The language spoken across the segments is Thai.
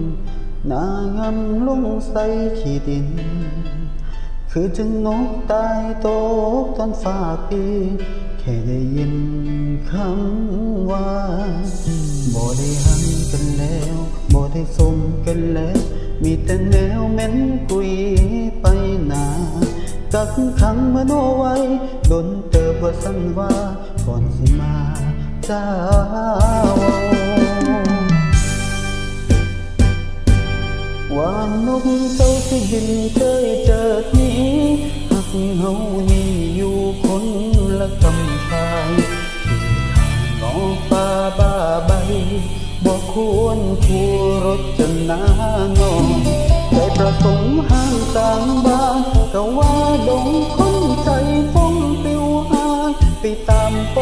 ำหน้างำลงใส่ขี้ดิน คือจึงนกตายตกตอนฝากปีแค่ได้ยินคำว่าบ่ได้หันกันแล้วบ่ได้สมกันแล้ว มีแต่แนวเหม็นกุยไปหนากักขังมโนไว้ดนเติบว่าสันว่าก่อนสิมาเจ้า ว่านกเจ้าที่บินเคยเจอนี้หักเฮานี่อยู่คนละกำพายที่ข้างนอกป่าบ้าใบบอกควรคู่รถจะนานอนใจประสงค์ห้างกลางบ้านก็ว่าดงคนใจฟงปิวหายไปตามโป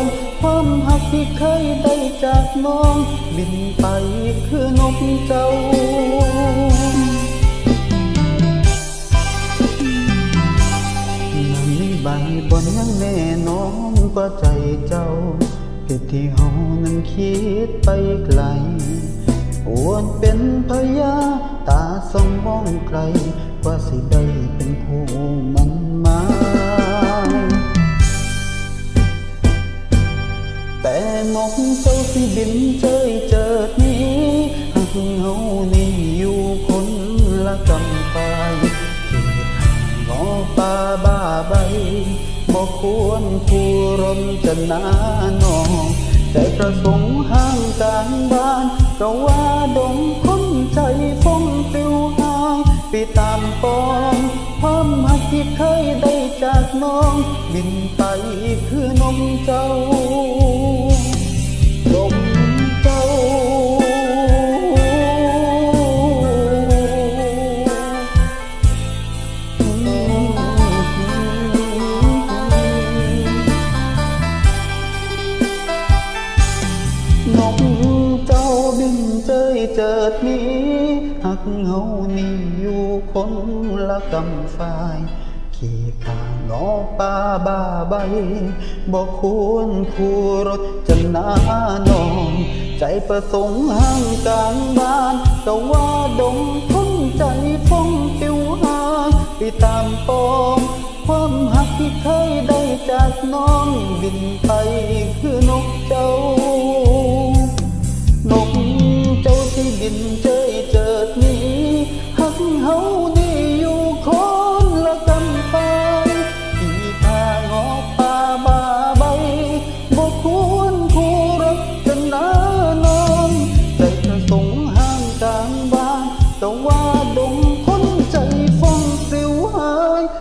งความหักที่เคยได้จากน้อง บินไปคือนกเจ้า ใบบนยังแน่นอนกว่าใจเจ้าเหตุที่เฮานั้นคิดไปไกลอวนเป็นพยาตาสองมองไกลกว่าสิได้เป็นคู่มันมาแต่นกเจ้าสิบินเจยเจิดนี้หากเฮานี่อยู่คนละกำ ใบบ่ควรคู่รมจะนานองแต่ประสงค์ห้างกลางบ้านก็ว่าดงคนใจฟงติวหางปีตามปองความหักที่เคยได้จากน้อง บินไปคือนมเจ้า หักเฮานี่อยู่คนละกำฝ่ายขี่ข้างนอป่าบ้าใบบอกควรคู่รถจะนานอง ใจประสงค์ห้างกลางบ้านก็ว่าดงคนใจฟงปิวหาไปตามปองความหักที่เคยได้จากน้องบินไปคือนกเจ้า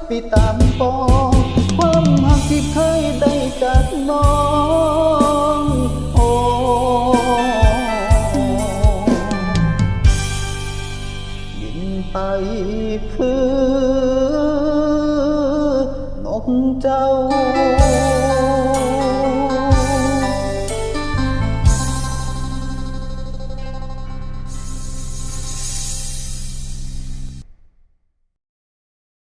ปตามปองความหักที่เคยได้จากน้องโอ้บินไปคือ นกเจ้า